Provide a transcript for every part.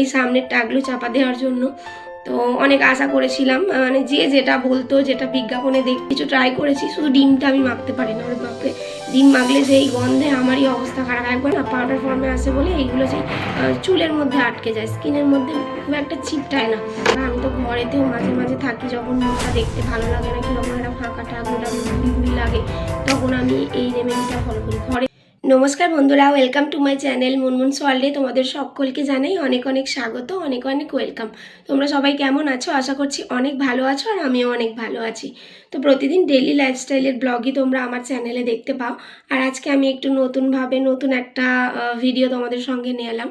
এই সামনের টাকলো চাপা দেওয়ার জন্য। তো অনেক আশা করেছিলাম মানে যে যেটা বলতো, যেটা বিজ্ঞাপনে দেখ কিছু ট্রাই করেছি, শুধু ডিমটা আমি মাখতে পারি না ওর বাপরে, ডিম মাখলে সেই গন্ধে আমারই অবস্থা খারাপ। একবার না পাউডার ফর্মে আসে বলে এইগুলো সেই চুলের মধ্যে আটকে যায় স্কিনের মধ্যে খুব একটা ছিপটায় না। আমি তো ঘরেতেও মাঝে মাঝে থাকি, যখন মুখটা দেখতে ভালো লাগে না, কীরকম একটা ফাঁকা গুড়ি লাগে, তখন আমি এই রেমেডিটা ফলো করি। ঘরে নমস্কার বন্ধুরা welcome to my channel Munmun ওয়ার্ল্ডে তোমাদের সকলকে জানাই অনেক অনেক স্বাগত, অনেক অনেক ওয়েলকাম তোমরা সবাই কেমন আছো? আশা করছি অনেক ভালো আছো আর আমিও অনেক ভালো আছি। তো প্রতিদিন ডেলি লাইফস্টাইলের ব্লগই তোমরা আমার চ্যানেলে দেখতে পাও। আর আজকে আমি একটু নতুনভাবে নতুন একটা ভিডিও তোমাদের সঙ্গে নিয়ে এলাম।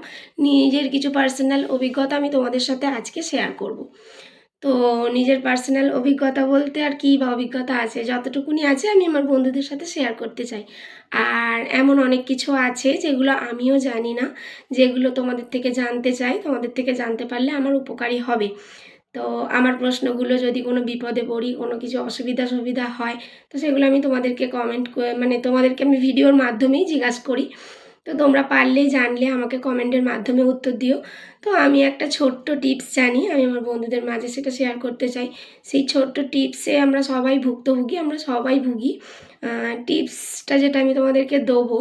নিজের কিছু পার্সোনাল অভিজ্ঞতা আমি তোমাদের সাথে আজকে শেয়ার করব। তো নিজের পার্সোনাল অভিজ্ঞতা বলতে আর কী বা অভিজ্ঞতা আছে? যতটুকুনি আছে আমি আমার বন্ধুদের সাথে শেয়ার করতে চাই। আর এমন অনেক কিছু আছে যেগুলো আমিও জানি না, যেগুলো তোমাদের থেকে জানতে চাই। তোমাদের থেকে জানতে পারলে আমার উপকারী হবে। তো আমার প্রশ্নগুলো যদি কোনো বিপদে পড়ি, কোনো কিছু অসুবিধা সুবিধা হয়, তো সেগুলো আমি তোমাদেরকে কমেন্ট মানে তোমাদেরকে আমি ভিডিওর মাধ্যমেই জিজ্ঞাসা করি। তো তোমরা পারলে জানলে, আমাকে কমেন্টের মাধ্যমে উত্তর দিও। তো আমি একটা ছোট্ট টিপস জানি, আমি আমার বন্ধুদের মাঝে সেটা শেয়ার করতে চাই। সেই ছোট্ট টিপসে আমরা সবাই ভুক্তভোগী, আমরা সবাই ভুগি। টিপসটা যেটা আমি তোমাদেরকে দেবো,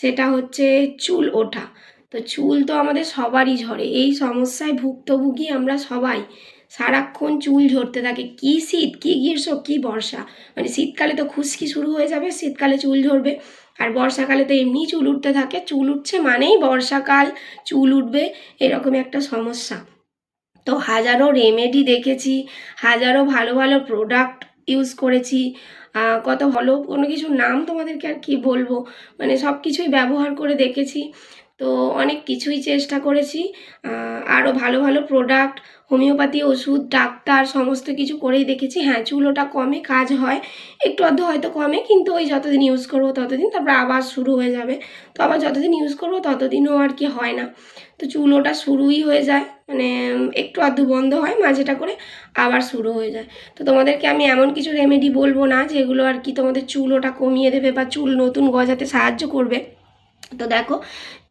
সেটা হচ্ছে চুল ওঠা। তো চুল তো আমাদের সবারই ঝরে, এই সমস্যায় ভুক্তভোগী আমরা সবাই। সারাক্ষণ চুল ঝরতে থাকে, কি শীত, কি গ্রীষ্ম, কি বর্ষা। মানে শীতকালে তো খুশকি শুরু হয়ে যাবে, শীতকালে চুল ঝরবে। আর বর্ষাকালে তো এমনিই চুল উঠতে থাকে। চুল উঠছে মানেই বর্ষাকাল, চুল উঠবে এরকম একটা সমস্যা। তো হাজারো রেমেডি দেখেছি, হাজারো ভালো ভালো প্রোডাক্ট ইউজ করেছি। কত ভালো কোনো কিছুর নাম তোমাদেরকে আর কি বলব? মানে সব কিছুই ব্যবহার করে দেখেছি। তো অনেক কিছুই চেষ্টা করেছি। আরও ভালো ভালো প্রোডাক্ট হোমিওপ্যাথি ওষুধ, ডাক্তার, সমস্ত কিছু করেই দেখেছি। হ্যাঁ চুল ওটা কমে, কাজ হয়। একটু আধটু হয়তো কমে, কিন্তু ওই যতদিন ইউজ করব ততদিন তারপর আবার শুরু হয়ে যাবে। তো আবার যতদিন ইউজ করব ততদিনও আর কি হয় না। তো চুল ওটা শুরুই হয়ে যায় মানে একটু আধটু বন্ধ হয় মাঝেটা করে আবার শুরু হয়ে যায়। তো তোমাদেরকে আমি এমন কিছু রেমেডি বলব না, যেগুলো আর কি তোমাদের চুল ওটা কমিয়ে দেবে বা চুল নতুন গজাতে সাহায্য করবে। তো দেখো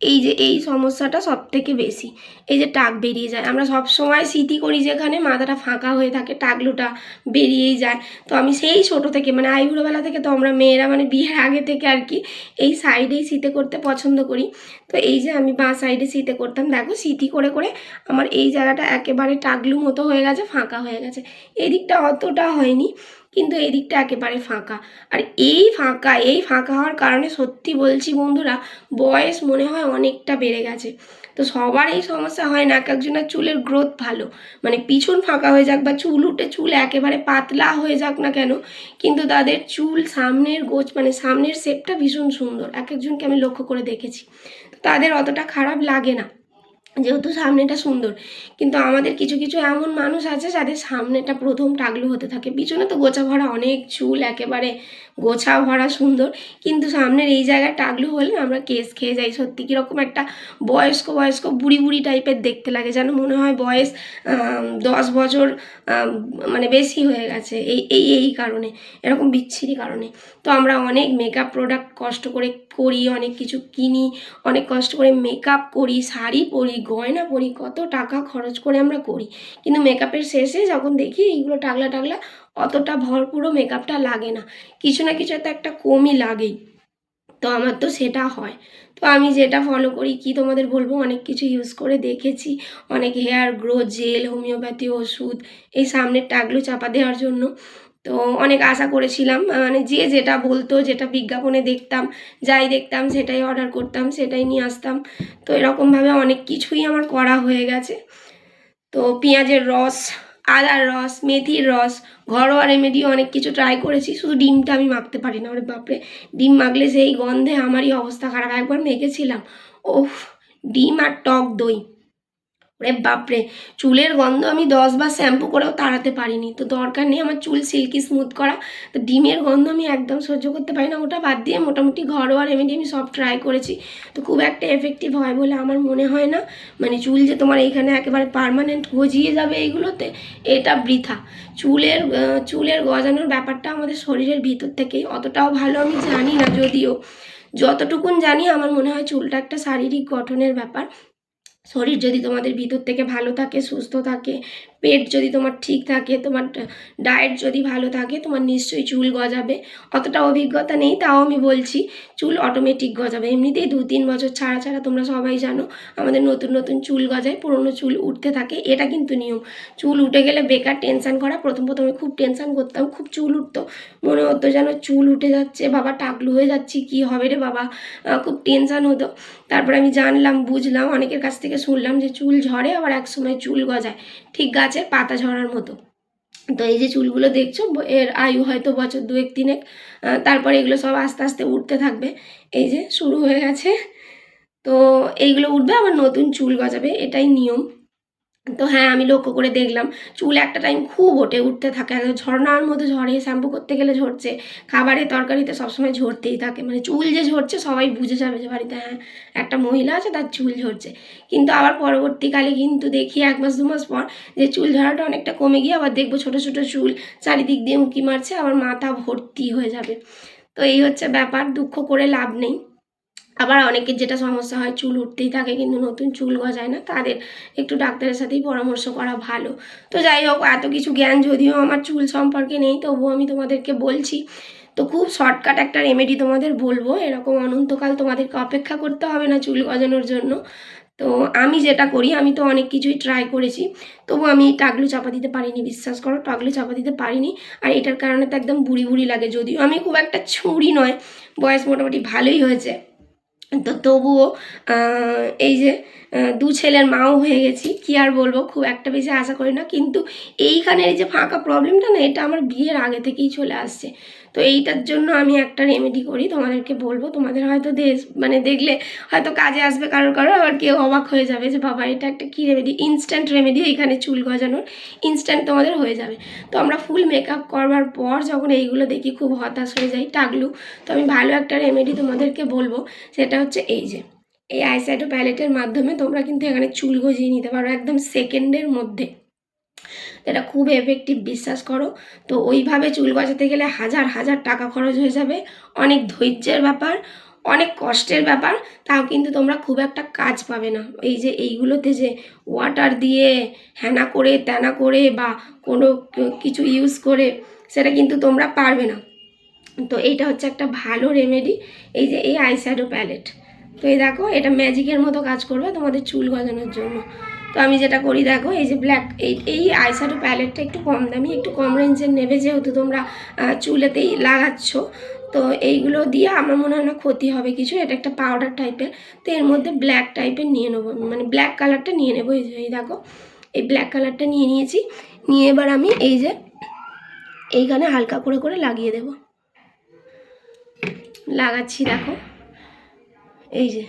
এই যে, এই সমস্যাটা সব থেকে বেশি। এই যে টাক বেরিয়ে যায়। আমরা সব সময় স্মৃতি করি যেখানে মাথাটা ফাঁকা হয়ে থাকে, টাকলুটা বেরিয়েই যায়। তো আমি সেই ছোট থেকে মানে আইবুড়োবেলা থেকে তো আমরা মেয়েরা মানে বিয়ের আগে থেকে আর কি, এই সাইডেই শীতে করতে পছন্দ করি। তো এই যে আমি বাঁ সাইডে শীতে করতাম, দেখো স্মৃতি করে করে আমার এই জায়গাটা একেবারে টাকলু মতো হয়ে গেছে, ফাঁকা হয়ে গেছে। এই দিকটা অতটা হয়নি, কিন্তু এই দিকটা একেবারে ফাঁকা। আর এই ফাঁকা এই ফাঁকা হওয়ার কারণে সত্যি বলছি বন্ধুরা, বয়স মনে হয় অনেকটা বেড়ে গেছে। তো সবার এই সমস্যা হয় না, এক একজনের চুলের গ্রোথ ভালো। মানে পিছন ফাঁকা হয়ে যাক বা চুল উঠে চুল একেবারে পাতলা হয়ে যাক না কেন, কিন্তু তাদের চুল সামনের গোছ মানে সামনের শেপটা ভীষণ সুন্দর। এক একজনকে আমি লক্ষ্য করে দেখেছি। তাদের অতটা খারাপ লাগে না। যেহেতু সামনেটা সুন্দর। কিন্তু আমাদের কিছু কিছু এমন মানুষ আছে যাদের সামনেটা প্রথম টাগলু হতে থাকে। পিছনে তো গোছা ভরা অনেক চুল, একেবারে গোছা ভরা সুন্দর। কিন্তু সামনের এই জায়গায় টাগলু হলে আমরা কেস খেয়ে যাই। সত্যি কীরকম একটা বয়স্ক বয়স্ক বুড়ি বুড়ি টাইপের দেখতে লাগে। যেন মনে হয় বয়স দশ বছর মানে বেশি হয়ে গেছে। এই এই এই কারণে, এরকম বিচ্ছিরি কারণে। তো আমরা অনেক মেকআপ প্রোডাক্ট কষ্ট করে করি, অনেক কিছু কিনি, অনেক কষ্ট করে মেকআপ করি, শাড়ি পরি গয়না পরি, কত টাকা খরচ করে আমরা করি। কিন্তু মেকআপের শেষে যখন দেখি এইগুলো টাগলা টাগলা, অতটা ভরপুরও মেকআপটা লাগে না। কিছু না কিছু তো একটা কমই লাগেই। তো আমার তো সেটা হয়। তো আমি যেটা ফলো করি, কি তোমাদের বলব? অনেক কিছু ইউজ করে দেখেছি। অনেক হেয়ার গ্রো জেল হোমিওপ্যাথি ওষুধ, এই সামনের টাগলু চাপা দেওয়ার জন্য। তো অনেক আশা করেছিলাম মানে যে যেটা বলতো, যেটা বিজ্ঞাপনে দেখতাম, যাই দেখতাম, সেটাই অর্ডার করতাম, সেটাই নিয়ে আসতাম। তো এরকমভাবে অনেক কিছুই আমার করা হয়ে গেছে। তো পেঁয়াজের রস, আদার রস, মেথির রস, ঘরোয়া রেমেডি অনেক কিছু ট্রাই করেছি, শুধু ডিমটা আমি মাখতে পারি না, ওরে বাপরে। ডিম মাখলে সেই গন্ধে আমারই অবস্থা খারাপ। একবার মেখেছিলাম ওফ ডিম আর টক দই। ওরে বাপরে, চুলের গন্ধ আমি দশবার শ্যাম্পু করেও তাড়াতে পারিনি। তো দরকার নেই আমার চুল সিল্কি স্মুথ করা। তো ডিমের গন্ধ আমি একদম সহ্য করতে পারি না। ওটা বাদ দিয়ে মোটামুটি ঘরোয়া রেমেডি আমি সব ট্রাই করেছি। তো খুব একটা এফেক্টিভ হয় বলে আমার মনে হয় না। মানে চুল যে তোমার এইখানে একেবারে পার্মানেন্ট গজিয়ে যাবে এইগুলোতে, এটা বৃথা। চুলের চুলের গজানোর ব্যাপারটা আমাদের শরীরের ভিতর থেকেই। অতটাও ভালো আমি জানি না যদিও। যতটুকুন জানি আমার মনে হয় চুলটা একটা শারীরিক গঠনের ব্যাপার। শরীর যদি তোমাদের ভিতর থেকে ভালো থাকে সুস্থ থাকে পেট যদি তোমার ঠিক থাকে, তোমার ডায়েট যদি ভালো থাকে, তোমার নিশ্চয়ই চুল গজাবে। অতটা অভিজ্ঞতা নেই, তাও আমি বলছি, চুল অটোমেটিক গজাবে। এমনিতেই দু তিন বছর ছাড়া ছাড়া তোমরা সবাই জানো, আমাদের নতুন নতুন চুল গজায়, পুরনো চুল উঠতে থাকে, এটা কিন্তু নিয়ম। চুল উঠে গেলে বেকার টেনশান করা, প্রথম প্রথমে খুব টেনশান করতাম, খুব চুল উঠতো। মনে হতো যেন চুল উঠে যাচ্ছে, বাবা টাকলু হয়ে যাচ্ছি, কি হবে রে বাবা? খুব টেনশান হতো। তারপরে আমি জানলাম, বুঝলাম, অনেকের কাছ থেকে শুনলাম যে চুল ঝরে, আবার এক সময় চুল গজায়। ঠিক গাছের পাতা ঝরার মতো। তো এই যে চুলগুলো দেখছ এর আয়ু হয়তো বছর দুয়েক, তিনেক তারপরে এগুলো সব আস্তে আস্তে উঠতে থাকবে। এই যে শুরু হয়ে গেছে। তো এইগুলো উঠবে, আবার নতুন চুল গজাবে, এটাই নিয়ম। তো হ্যাঁ আমি লক্ষ্য করে দেখলাম, চুল একটা টাইম খুব ওঠে, উঠতে থাকে। একদম ঝর্ণার মতো ঝরে শ্যাম্পু করতে গেলে ঝরছে। খাবারে তরকারিতে সবসময় ঝরতেই থাকে। মানে চুল যে ঝরছে, সবাই বুঝে যাবে যে বাড়িতে হ্যাঁ একটা মহিলা আছে, তার চুল ঝরছে। কিন্তু আবার পরবর্তীকালে কিন্তু দেখি এক মাস, দু মাস পর যে চুল ঝরাটা অনেকটা কমে গিয়ে আবার দেখব ছোটো ছোটো চুল চারিদিক দিয়ে উঁকি মারছে, আবার মাথা ভর্তি হয়ে যাবে। তো এই হচ্ছে ব্যাপার, দুঃখ করে লাভ নেই। আবার অনেকের যেটা সমস্যা হয়, চুল উঠতেই থাকে কিন্তু নতুন চুল গজায় না, তাদের একটু ডাক্তারের সাথেই পরামর্শ করা ভালো। তো যাই হোক, এত কিছু জ্ঞান যদিও আমার চুল সম্পর্কে নেই, তবুও আমি তোমাদেরকে বলছি, তো খুব শর্টকাট একটা রেমেডি তোমাদের বলব, এরকম অনন্তকাল তোমাদেরকে অপেক্ষা করতে হবে না চুল গজানোর জন্য। তো আমি যেটা করি, আমি তো অনেক কিছুই ট্রাই করেছি তবু আমি টাগলু চাপা দিতে পারিনি, বিশ্বাস করো, টাগলু চাপা দিতে পারিনি, আর এটার কারণে তো একদম বুড়ি বুড়ি লাগে, যদিও আমি খুব একটা ছুরি নয়, বয়স মোটামুটি ভালোই হয়েছে। তো তবুও এই যে দু ছেলের মাও হয়ে গেছি, কি আর বলব, খুব একটা বেশি আশা করি না। কিন্তু এইখানে এই যে ফাঁকা প্রবলেমটা না, এটা আমার বিয়ের আগে থেকেই চলে আসছে। তো এইটার জন্য আমি একটা রেমেডি করি, তোমাদেরকে বলব। তোমাদের হয়তো দেশ মানে দেখলে হয়তো কাজে আসবে কারোর কারও আবার কেউ অবাক হয়ে যাবে যে, বাবা, এটা একটা কী রেমেডি ইনস্ট্যান্ট রেমেডি এখানে চুল গজানোর ইনস্ট্যান্ট তোমাদের হয়ে যাবে। তো আমরা ফুল মেকআপ করবার পর যখন এইগুলো দেখি, খুব হতাশ হয়ে যাই টাগলু তো আমি ভালো একটা রেমেডি তোমাদেরকে বলব, সেটা হচ্ছে এই যে, এই আইশ্যাডো প্যালেটের মাধ্যমে তোমরা কিন্তু এখানে চুল গজিয়ে নিতে পারো, একদম সেকেন্ডের মধ্যে। এটা খুব এফেক্টিভ বিশ্বাস করো। তো ওইভাবে চুল গজাতে গেলে হাজার হাজার টাকা খরচ হয়ে যাবে। অনেক ধৈর্যের ব্যাপার, অনেক কষ্টের ব্যাপার, তাও কিন্তু তোমরা খুব একটা কাজ পাবে না। এই যে এইগুলোতে যে ওয়াটার দিয়ে হ্যানা করে ত্যানা করে বা কোনো কিছু ইউজ করে, সেটা কিন্তু তোমরা পারবে না। তো এইটা হচ্ছে একটা ভালো রেমেডি এই যে এই আইশ্যাডো প্যালেট তো এই দেখো, এটা ম্যাজিকের মতো কাজ করবে তোমাদের চুল গজানোর জন্য। তো আমি যেটা করি, দেখো, এই যে ব্ল্যাক এই এই আইশ্যাডো প্যালেটটা একটু কম দামি, একটু কম রেঞ্জের নেবে যেহেতু তোমরা চুলেতেই লাগাচ্ছ। তো এইগুলো দিয়ে আমার মনে হয় না ক্ষতি হবে কিছু, এটা একটা পাউডার টাইপের তো এর মধ্যে ব্ল্যাক টাইপের নিয়ে নেব মানে ব্ল্যাক কালারটা নিয়ে নেব, এই যে, এই দেখো, এই ব্ল্যাক কালারটা নিয়ে নিয়েছি। নিয়ে এবার আমি এই যে, এইখানে হালকা করে করে লাগিয়ে দেবো। লাগাচ্ছি, দেখো, এই যে।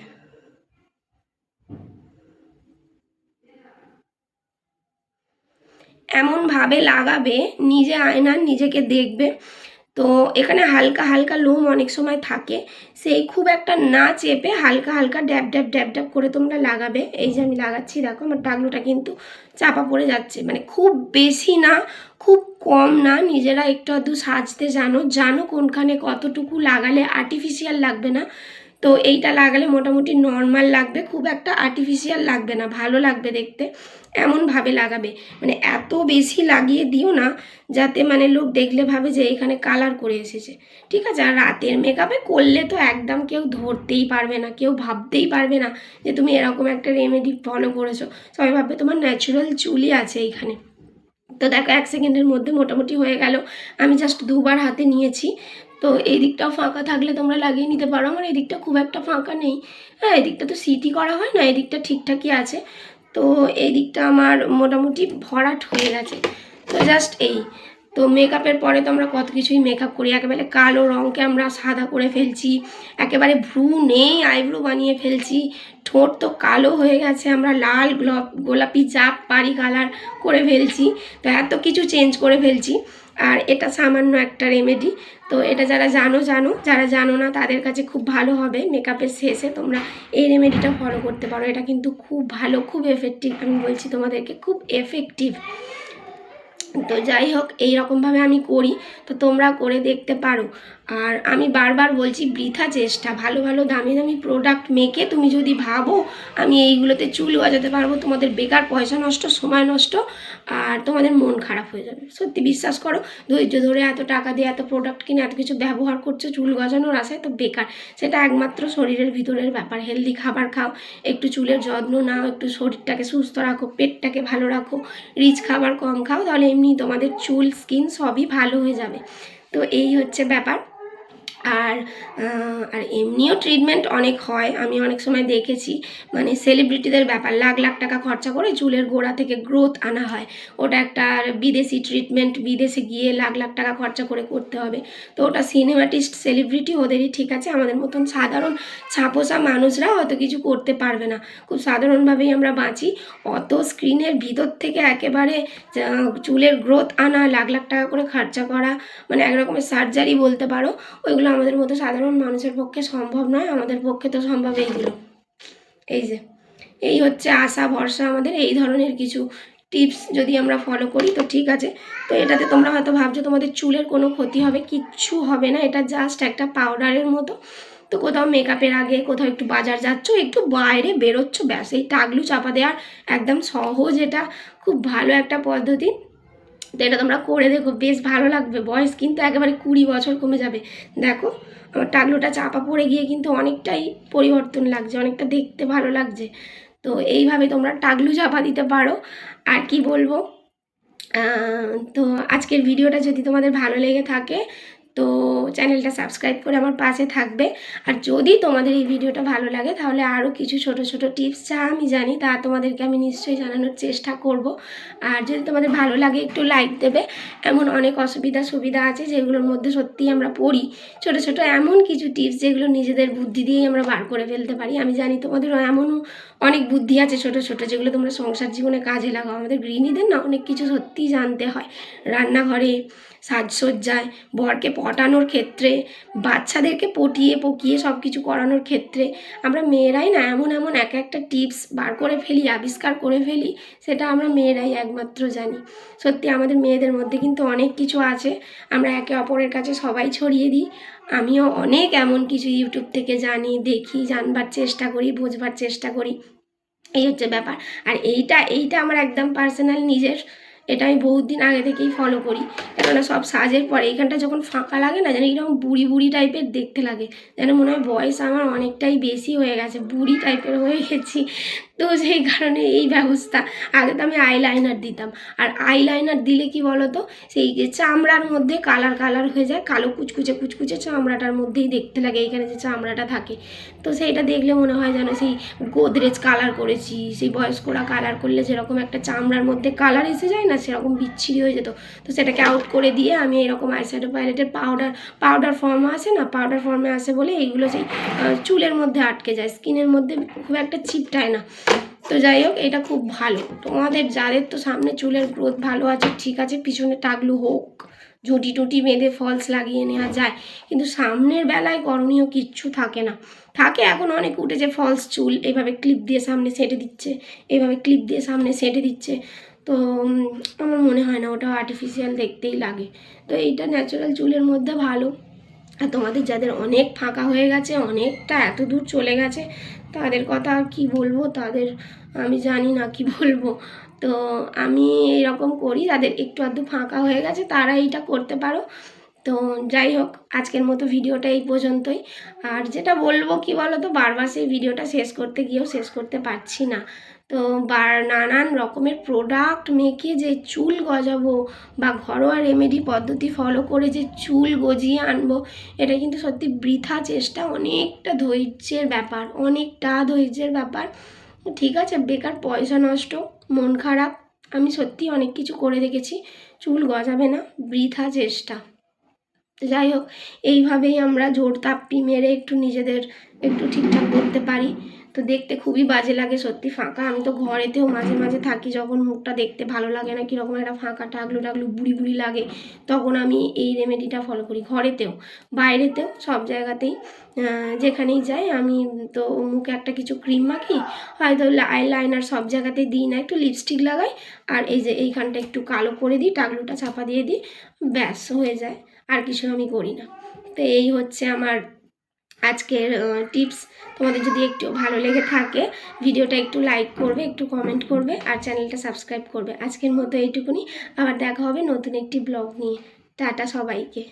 এমনভাবে লাগাবে, নিজে আয়না নিজেকে দেখবে। তো এখানে হালকা হালকা লোম অনেক সময় থাকে। সেই খুব একটা না চেপে হালকা হালকা ড্যাব ড্যাব ড্যাব ড্যাব করে তোমরা লাগাবে। এই যে আমি লাগাচ্ছি, দেখো আমার টাগলুটা কিন্তু চাপা পড়ে যাচ্ছে। মানে খুব বেশি না, খুব কম না, নিজেরা একটু আধটু সাজতে জানো। জানো কোনখানে কতটুকু লাগালে আর্টিফিশিয়াল লাগবে না। তো এইটা লাগালে মোটামুটি নর্মাল লাগবে, খুব একটা আর্টিফিশিয়াল লাগবে না, ভালো লাগবে দেখতে এমনভাবে লাগাবে। মানে এত বেশি লাগিয়ে দিও না, যাতে মানে লোক দেখলে ভাবে যে এখানে কালার করে এসেছে। ঠিক আছে, আর রাতের মেকআপে করলে তো একদম কেউ ধরতেই পারবে না, কেউ ভাবতেই পারবে না যে তুমি এরকম একটা রেমেডি ফলো করেছ। সবাই ভাববে তোমার ন্যাচারাল চুলই আছে এইখানে। তো দেখো, এক সেকেন্ডের মধ্যে মোটামুটি হয়ে গেল। আমি জাস্ট দুবার হাতে নিয়েছি। তো এই দিকটাও ফাঁকা থাকলে তোমরা লাগিয়ে নিতে পারো। আমার এই দিকটা খুব একটা ফাঁকা নেই। হ্যাঁ এদিকটা দিকটা তো সিটি করা হয় না এদিকটা দিকটা ঠিকঠাকই আছে। তো এই দিকটা আমার মোটামুটি ভরাট হয়ে গেছে। তো জাস্ট এই। তো মেকআপের পরে তো আমরা কত কিছুই মেকআপ করি। একেবারে কালো রঙকে আমরা সাদা করে ফেলছি। একেবারে ভ্রু নেই আইব্রো বানিয়ে ফেলছি। ঠোঁট তো কালো হয়ে গেছে, আমরা লাল গ্লব গোলাপি জাপ পারি কালার করে ফেলছি। তো এত কিছু চেঞ্জ করে ফেলছি। আর এটা সামান্য একটা রেমেডি তো এটা যারা জানো জানো। যারা জানো না, তাদের কাছে খুব ভালো হবে মেকআপের শেষে তোমরা এই রেমেডিটা ফলো করতে পারো। এটা কিন্তু খুব ভালো, খুব এফেক্টিভ আমি বলছি তোমাদেরকে, খুব এফেক্টিভ তো যাই হোক এইরকমভাবে আমি করি তো তোমরা করে দেখতে পারো। আর আমি বারবার বলছি, বৃথা চেষ্টা, ভালো ভালো, দামি দামি প্রোডাক্ট মেকে তুমি যদি ভাবো, আমি এইগুলোতে চুল গজাতে পারব, তোমাদের বেকার পয়সা নষ্ট, সময় নষ্ট, আর তোমাদের মন খারাপ হয়ে যাবে। সত্যি বিশ্বাস করো, ধৈর্য ধরে এত টাকা দিয়ে এত প্রোডাক্ট কিনে এত কিছু ব্যবহার করছ, চুল গজানোর আশায় তো বেকার। সেটা একমাত্র শরীরের ভিতরের ব্যাপার। হেলদি খাবার খাও, একটু চুলের যত্ন নাও, একটু শরীরটাকে সুস্থ রাখো, পেটটাকে ভালো রাখো রিচ খাবার কম খাও, তাহলে এমনি তোমাদের চুল স্কিন সবই ভালো হয়ে যাবে। তো এই হচ্ছে ব্যাপার। আর আর এমনিও ট্রিটমেন্ট অনেক হয়। আমি অনেক সময় দেখেছি মানে সেলিব্রিটিদের ব্যাপার, লাখ লাখ টাকা খরচা করে চুলের গোড়া থেকে গ্রোথ আনা হয়। ওটা একটা বিদেশি ট্রিটমেন্ট বিদেশে গিয়ে লাখ লাখ টাকা খরচা করে করতে হবে। তো ওটা সিনেমাটিস্ট সেলিব্রিটি ওদেরই ঠিক আছে, আমাদের মতন সাধারণ ছাপোসা মানুষরা অত কিছু করতে পারবে না। খুব সাধারণভাবেই আমরা বাঁচি। অত স্ক্রিনের ভিতর থেকে একেবারে চুলের গ্রোথ আনা, লাখ লাখ টাকা করে খরচা করা মানে এক রকমের সার্জারি বলতে পারো, ওইগুলো আমাদের মতো সাধারণ মানুষের পক্ষে সম্ভব নয়, আমাদের পক্ষে তো সম্ভব এইগুলো। এই যে, এই হচ্ছে আশা, ভরসা আমাদের, এই ধরনের কিছু টিপস যদি আমরা ফলো করি, তো ঠিক আছে। তো এটাতে তোমরা হয়তো ভাবছ তোমাদের চুলের কোনো ক্ষতি হবে, কিচ্ছু হবে না, এটা জাস্ট একটা পাউডারের মতো। তো কোথাও মেকআপের আগে, কোথাও একটু বাজার যাচ্ছ, একটু বাইরে বেরোচ্ছ, ব্যাস, এই টাগলু চাপা দেওয়ার একদম সহজ এটা, খুব ভালো একটা পদ্ধতি। তো এটা তোমরা করে দেখো, বেশ ভালো লাগবে। বয়স কিন্তু একেবারে কুড়ি বছর কমে যাবে। দেখো, আমার টাকলোটা চাপা পড়ে গিয়ে কিন্তু অনেকটাই পরিবর্তন লাগছে, অনেকটা দেখতে ভালো লাগছে। তো এইভাবে তোমরা টাগলু চাপা দিতে পারো। আর কি বলব? তো আজকের ভিডিওটা যদি তোমাদের ভালো লেগে থাকে তো চ্যানেলটা সাবস্ক্রাইব করে আমার পাশে থাকবে। আর যদি তোমাদের এই ভিডিওটা ভালো লাগে, তাহলে আরও কিছু ছোট ছোট টিপস যা আমি জানি, তা তোমাদেরকে আমি নিশ্চয়ই জানানোর চেষ্টা করব। আর যদি তোমাদের ভালো লাগে, একটু লাইক দেবে। এমন অনেক অসুবিধা সুবিধা আছে, যেগুলোর মধ্যে সত্যিই আমরা পড়ি। ছোট ছোট এমন কিছু টিপস, যেগুলো নিজেদের বুদ্ধি দিয়েই আমরা বার করে ফেলতে পারি। আমি জানি তোমাদেরও এমনও অনেক বুদ্ধি আছে ছোট ছোট, যেগুলো তোমরা সংসার জীবনে কাজে লাগাও। আমাদের গৃহিণীদের না অনেক কিছু সত্যিই জানতে হয়। রান্নাঘরে সাজসজ্জায়, বরকে পটানোর ক্ষেত্রে, বাচ্চাদেরকে পটিয়ে পকিয়ে সব কিছু করানোর ক্ষেত্রে। আমরা মেয়েরাই না, এমন এমন এক একটা টিপস বার করে ফেলি, আবিষ্কার করে ফেলি, সেটা আমরা মেয়েরাই একমাত্র জানি। সত্যি আমাদের মেয়েদের মধ্যে কিন্তু অনেক কিছু আছে, আমরা একে অপরের কাছে সবাই ছড়িয়ে দিই। আমিও অনেক এমন কিছু ইউটিউব থেকে জানি, দেখি, জানবার চেষ্টা করি, বোঝবার চেষ্টা করি। এই হচ্ছে ব্যাপার। আর এইটা এইটা আমার একদম পার্সোনাল নিজের এটা আমি বহুত দিন আগে থেকেই ফলো করি। কেননা সব সাজের পরে এইখানটা যখন ফাঁকা লাগে না, যেন এরকম বুড়ি বুড়ি টাইপের দেখতে লাগে। যেন মনে হয় বয়স আমার অনেকটাই বেশি হয়ে গেছে, বুড়ি টাইপের হয়ে গেছি। তো সেই কারণে এই ব্যবস্থা। আগে তো আমি আইলাইনার দিতাম। আর আইলাইনার দিলে কি বলতো? সেই যে চামড়ার মধ্যে কালার কালার হয়ে যায়, কালো কুচকুচে কুচকুচে চামড়াটার মধ্যেই দেখতে লাগে, এইখানে যে চামড়াটা থাকে। তো সেইটা দেখলে মনে হয় যেন সেই গোদরেজ কালার করেছি, সেই বয়স্করা কালার করলে যেরকম একটা চামড়ার মধ্যে কালার এসে যায় না সেরকম বিচ্ছিরি হয়ে যেত। তো সেটাকে আউট করে দিয়ে আমি এরকম আইশ্যাডো প্যালেটের পাউডার পাউডার ফর্মে আসে না পাউডার ফর্মে আসে বলে এইগুলো সেই চুলের মধ্যে আটকে যায় স্কিনের মধ্যে খুব একটা চিপটায় না। তো যাই হোক, এটা খুব ভালো। তোমাদের, যাদের তো সামনে চুলের গ্রোথ ভালো আছে, ঠিক আছে, পিছনে টাগলু হোক, ঝুঁটি টুটি বেঁধে ফলস লাগিয়ে নেওয়া যায়, কিন্তু সামনের বেলায় করণীয় কিচ্ছু থাকে না। থাকে এখন অনেক উঠেছে ফলস চুল এইভাবে ক্লিপ দিয়ে সামনে সেটে দিচ্ছে এইভাবে ক্লিপ দিয়ে সামনে সেটে দিচ্ছে। তো আমার মনে হয় না, ওটা আর্টিফিশিয়াল দেখতেই লাগে। তো এইটা ন্যাচারাল চুলের মধ্যে ভালো। আর তোমাদের যাদের অনেক ফাঁকা হয়ে গেছে, অনেকটা এত দূর চলে গেছে, তাদের কথা আর কি বলব? তাদের, আমি জানি না কি বলব। তো আমি এরকম করি, যাদের একটু আধটু ফাঁকা হয়ে গেছে, তারা এইটা করতে পারো। তো যাই হোক, আজকের মতো ভিডিওটা এই পর্যন্তই। আর যেটা বলব কি বলো তো বারবার সেই ভিডিওটা শেষ করতে গিয়েও শেষ করতে পারছি না। তো বার নানান রকমের প্রোডাক্ট মেখে যে চুল গজাবো বা ঘরোয়া রেমেডি পদ্ধতি ফলো করে যে চুল গজিয়ে আনব, এটা কিন্তু সত্যি বৃথা চেষ্টা, অনেকটা ধৈর্যের ব্যাপার, অনেকটা ধৈর্যের ব্যাপার। ঠিক আছে, বেকার পয়সা নষ্ট, মন খারাপ, আমি সত্যি অনেক কিছু করে দেখেছি, চুল গজাবে না, বৃথা চেষ্টা। যাই হোক, এইভাবেই আমরা জোর তাপ্পি মেরে একটু নিজেদের একটু ঠিকঠাক করতে পারি। তো দেখতে খুবই বাজে লাগে, সত্যি ফাঁকা। আমি তো ঘরেতেও মাঝে মাঝে থাকি, যখন মুখটা দেখতে ভালো লাগে না, কীরকম একটা ফাঁকা টাগলু টাগলু বুড়ি বুড়ি লাগে, তখন আমি এই রেমেডিটা ফলো করি ঘরেতেও। বাইরেতেও সব জায়গাতেই যেখানেই যাই, আমি তো মুখে একটা কিছু ক্রিম মাখি, হয়তো আই লাইনার সব জায়গাতেই দিই না, একটু লিপস্টিক লাগাই, আর এই যে এইখানটা একটু কালো করে দিই টাগলুটা চাপা দিয়ে দিই, ব্যাস হয়ে যায়, আর কিছু আমি করি না। তো এই হচ্ছে আমার আজকের টিপস তোমাদের যদি একটু ভালো লেগে থাকে, ভিডিওটা একটু লাইক করবে, একটু কমেন্ট করবে, আর চ্যানেলটা সাবস্ক্রাইব করবে। আজকের মতো এইটুকুনি। আবার দেখা হবে নতুন একটি ব্লগ নিয়ে। টাটা সবাইকে।